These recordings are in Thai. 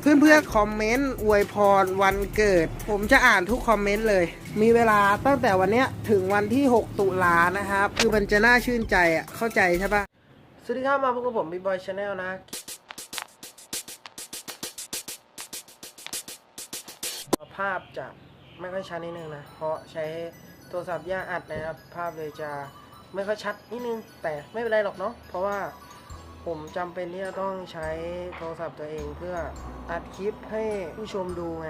เพื่อนๆคอมเมนต์อวยพรวันเกิด ผมจะอ่านทุกคอมเมนต์เลย มีเวลาตั้งแต่วันเนี้ยถึงวันที่ 6 ตุลานะครับ คือมันจะน่าชื่นใจอะ เข้าใจใช่ปะสวัสดีครับมาพบกับผมบีบอยชาแนลนะภาพจะไม่ค่อยชัดนิดนึงนะ เพราะใช้โทรศัพท์ย่าอัดนะครับ ภาพเลยจะไม่ค่อยชัดนิดนึง แต่ไม่เป็นไรหรอกเนาะเพราะว่า ผมจำเป็นที่จะต้องใช้โทรศัพท์ตัวเองเพื่ออัดคลิปให้ผู้ชมดูไง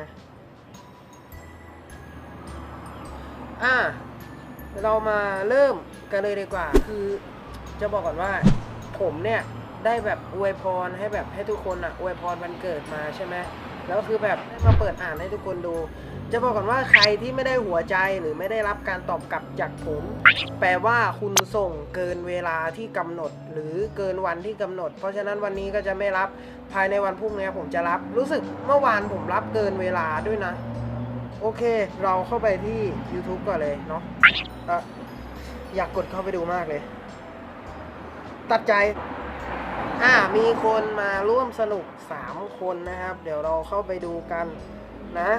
อะ เรามาเริ่มกันเลยดีกว่า คือจะบอกก่อนว่าผมเนี่ยได้แบบอวยพรให้แบบให้ทุกคนอะอวยพรวันเกิดมาใช่ไหมแล้วคือแบบได้มาเปิดอ่านให้ทุกคนดู จะบอกก่อนว่าใครที่ไม่ได้หัวใจหรือไม่ได้รับการตอบกลับจากผม แปลว่าคุณส่งเกินเวลาที่กำหนด หรือเกินวันที่กำหนด เพราะฉะนั้นวันนี้ก็จะไม่รับภายในวันพรุ่งนี้ผมจะรับ รู้สึกเมื่อวานผมรับเกินเวลาด้วยนะ โอเค เราเข้าไปที่ YouTube ก่อนเลยเนาะอ่ออยากกดเข้าไปดูมากเลย ตัดใจอ่ามีคนมาร่วมสนุก 3 คนนะครับ เดี๋ยวเราเข้าไปดูกันนะ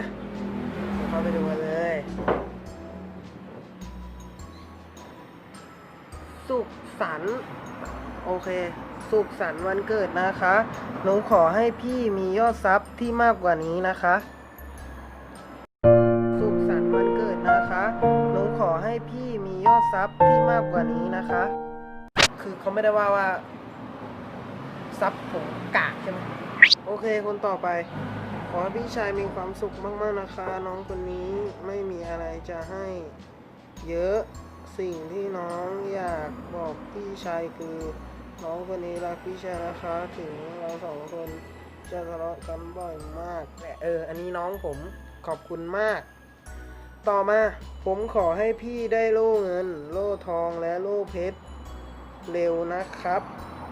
สุขสันต์โอเค สุขสันต์วันเกิดนะคะ หนูขอให้พี่มียอดซับที่มากกว่านี้นะคะ สุขสันต์วันเกิดนะคะ หนูขอให้พี่มียอดซับที่มากกว่านี้นะคะ คือเขาไม่ได้ว่าว่าซับผมกากใช่ไหมโอเคคนต่อไป ขอให้พี่ชายมีความสุขมากๆนะคะ น้องคนนี้ไม่มีอะไรจะให้ เยอะ สิ่งที่น้องอยากบอกพี่ชายคือ น้องคนนี้รักพี่ชายนะคะถึงเราสองคนจะทะเลาะกันบ่อยมากแต่เออ อันนี้น้องผมขอบคุณมาก ต่อมาผมขอให้พี่ได้โล่เงิน โล่ทองและโล่เพชรเร็วนะครับ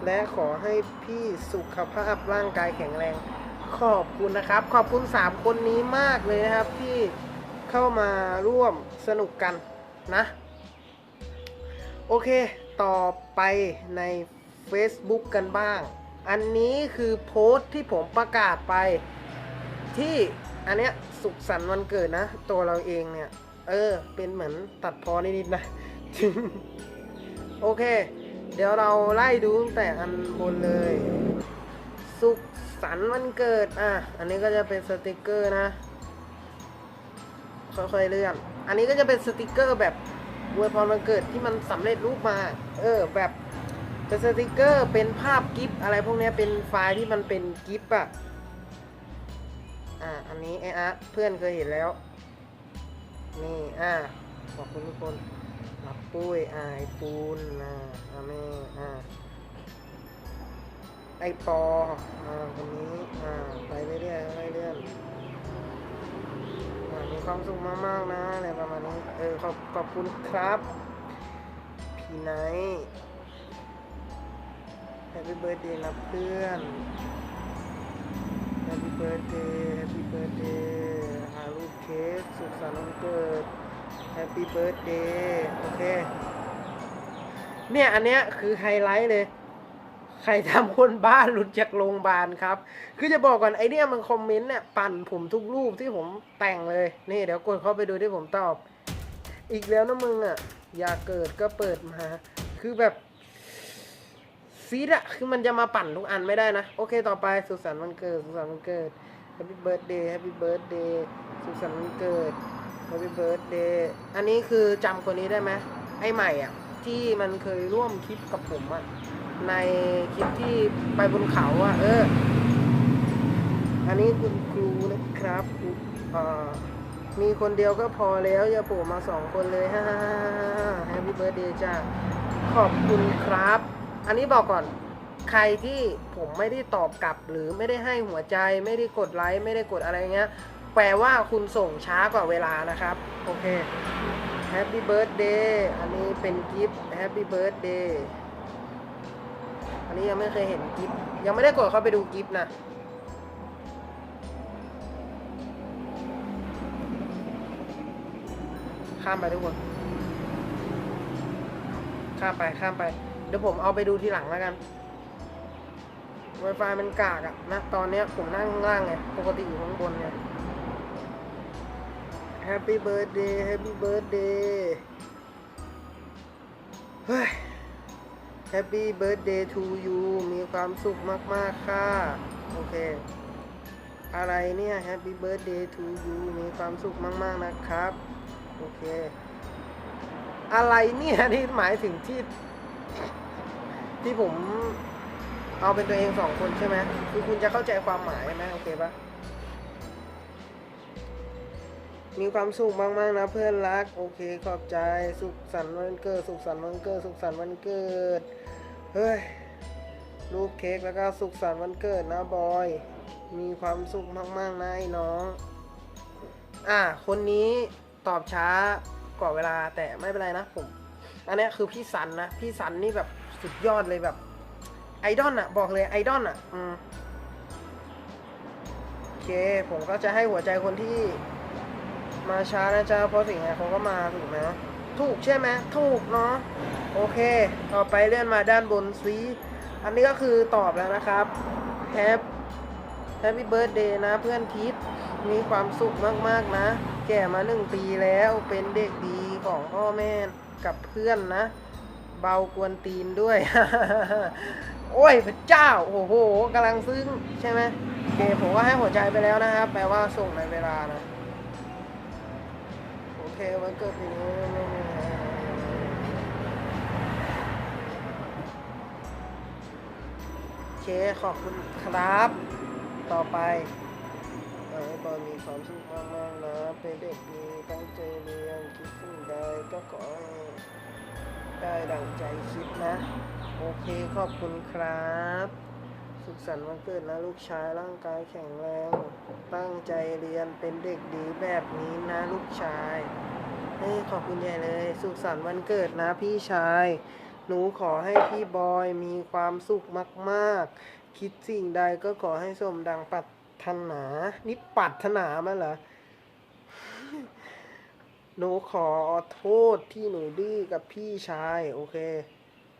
และขอให้พี่สุขภาพร่างกายแข็งแรง ขอบคุณนะครับ ขอบคุณ 3 คนนี้มากเลยนะครับที่เข้ามาร่วมสนุกกันนะ โอเค ต่อไปใน Facebook กันบ้าง อันนี้คือโพสต์ที่ผมประกาศไป ที่อันเนี้ยสุขสันต์วันเกิดนะ ตัวเราเองเนี่ย เออ เป็นเหมือนตัดพอนิดๆนะ โอเค เดี๋ยวเราไล่ดูตั้งแต่อันบนเลย สุขสันต์วันเกิด อะ อันนี้ก็จะเป็นสติกเกอร์นะ ค่อยๆเลื่อน อันนี้ก็จะเป็นสติกเกอร์แบบ อวยพรวันเกิดที่มันสำเร็จรูปมา เออ แบบเป็นสติกเกอร์เป็นภาพกิฟต์อะไรพวกเนี้ยเป็นไฟล์ที่มันเป็นกิฟต์อะอะอันนี้ไออาร์เพื่อนเคยเห็นแล้ว นี่ อะขอบคุณทุกคนรับปุ้ยอายปูนนะอาแม่อ่า ไอปอ อ่าคนนี้ อ่า ไปเรื่อยๆเรื่อยๆ มีความสุขมากๆนะอะไรประมาณนี้ เออขอบขอบคุณครับ พี่ไนท์แฮปปี้เบิร์ดเดย์นะเพื่อน แฮปปี้เบิร์ดเดย์ แฮปปี้เบิร์ดเดย์หาลูกเค้กสุขสันต์วันเกิด แฮปปี้เบิร์ดเดย์ โอเค เนี่ย อันเนี้ยคือไฮไลท์เลย ใครทำคนบ้านหลุดจากโรงพยาบาลครับ คือจะบอกก่อนไอเนี้ยมันคอมเมนต์เนี่ยปั่นผมทุกรูปที่ผมแต่งเลย นี่เดี๋ยวกดเข้าไปดูที่ผมตอบ อีกแล้วนะมึงอะ อย่าเกิดก็เปิดมา คือแบบซีดอะคือมันจะมาปั่นทุกอันไม่ได้นะ โอเคต่อไปสุขสันต์วันเกิด สุขสันต์วันเกิดแฮปปี้เบิร์ดเดย์แฮปปี้เบิร์ดเดย์สุขสันต์วันเกิด Happy Birthday อันนี้คือจำคนนี้ได้ไหมไอ้ใหม่อะ ที่มันเคยร่วมคลิปกับผมอะในคลิปที่ไปบนเขาอะเออ อันนี้คุณครูนะครับออมีคนเดียวก็พอแล้วอย่าโผล่มาสองคนเลยฮ่าฮ่าฮ่าแฮปปี้เบิร์ดเดย์จ้าขอบคุณครับ อันนี้บอกก่อนใครที่ผมไม่ได้ตอบกลับ หรือไม่ได้ให้หัวใจไม่ได้กดไลค์ไม่ได้กดอะไรเงี้ย แปลว่าคุณส่งช้ากว่าเวลานะครับ โอเค Happy Birthday อันนี้เป็นกิฟต์ Happy Birthday อันนี้ยังไม่เคยเห็นกิฟต์ยังไม่ได้กดเข้าไปดูกิฟต์นะข้ามไปทุกคน ข้ามไปข้ามไป เดี๋ยวผมเอาไปดูทีหลังแล้วกัน Wi-Fi มันกากอะนะ ตอนเนี้ยผมนั่งข้างล่างไง ปกติอยู่ข้างบนไง Happy birthday Happy birthday เฮ้ย Happy birthday to you มีความสุขมาก ๆ ค่ะ โอเค อะไรเนี่ย Happy birthday to you มีความสุขมาก ๆ นะครับ โอเค อะไรเนี่ยที่หมายถึงที่ ที่ผมเอาเป็นตัวเองสองคนใช่ไหมคือคุณจะเข้าใจความหมายไหมโอเคปะ มีความสุขมากๆนะเพื่อนรัก โอเคขอบใจสุขสันต์วันเกิด สุขสันต์วันเกิด สุขสันต์วันเกิด เฮ้ยรูปเค้กแล้วก็สุขสันต์วันเกิดนะบอย มีความสุขมากๆนะไอ้น้อง อะคนนี้ตอบช้ากว่าเวลาแต่ไม่เป็นไรนะผม อันนี้คือพี่สันนะ พี่สันนี่แบบสุดยอดเลยแบบไอดอลอะบอกเลยไอดอลอะอืมโอเค ผมก็จะให้หัวใจคนที่ มาช้านะจ๊ะเพราะสิ่งไหนเขาก็มาถูกไหมถูกใช่ไหมถูกเนาะโอเค ต่อไปเลื่อนมาด้านบนซีอันนี้ก็คือตอบแล้วนะครับแฮปแฮปปี้เบิร์ดเดย์นะเพื่อนพย์มีความสุขมากๆนะ แก่มาหนึ่งปีแล้วเป็นเด็กดีของพ่อแม่กับเพื่อนนะ เบากวนตีนด้วย โอ้ยพระเจ้า โอ้โหกำลังซึ้งใช่ไหมโอเคผมก็ให้หัวใจไปแล้วนะครับ แปลว่าส่งในเวลานะ เควันเกิดปีนี้ไม่มีโอเคขอบคุณครับ ต่อไปขอให้บอลมีความสุขมากๆนะ เป็นเด็กดีตั้งใจเรียนคิดสิ่งใดก็ขอให้ได้ดังใจคิดนะ โอเคขอบคุณครับ สุขสันต์วันเกิดนะลูกชายร่างกายแข็งแรง ตั้งใจเรียนเป็นเด็กดีแบบนี้นะลูกชายเฮ้ยขอบคุณใหญ่เลย สุขสันต์วันเกิดนะพี่ชาย หนูขอให้พี่บอยมีความสุขมากๆ คิดสิ่งใดก็ขอให้สมดังปรารถนานี่ปรารถนามาเหรอหนูขอโทษที่หนูดื้อกับพี่ชาย โอเค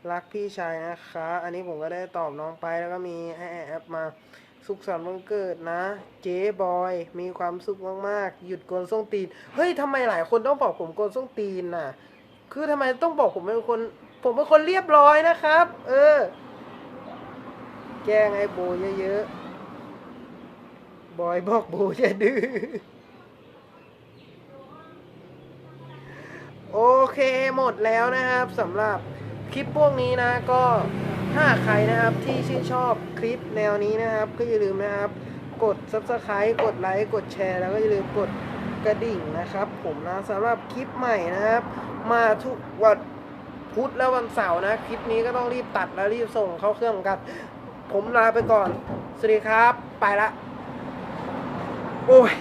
รักพี่ชายนะคะ อันนี้ผมก็ได้ตอบน้องไปแล้วก็มีให้แอปมาสุขสันต์วันเกิดนะ เจ๊บอยมีความสุขมากๆ หยุดโกนส้งตีน เฮ้ยทำไมหลายคนต้องบอกผมโกนส้งตีนน่ะ คือทำไมต้องบอกผมเป็นคน ผมเป็นคนเรียบร้อยนะครับ เออ แกล้งไอ้โบเยอะๆ บอยบอกโบจะดื้อโอเคหมดแล้วนะครับสำหรับ คลิปพวกนี้นะก็ถ้าใครนะครับที่ชื่นชอบคลิปแนวนี้นะครับ ก็อย่าลืมนะครับ กด subscribe กดไลค์กดแชร์ แล้วก็อย่าลืมกดกระดิ่งนะครับ ผมนะสำหรับคลิปใหม่นะครับ มาทุกวันพุธและวันเสาร์นะ คลิปนี้ก็ต้องรีบตัดและรีบส่งเข้าเครื่องเหมือนกัน ผมลาไปก่อน สวัสดีครับ ไปละ โอ้ย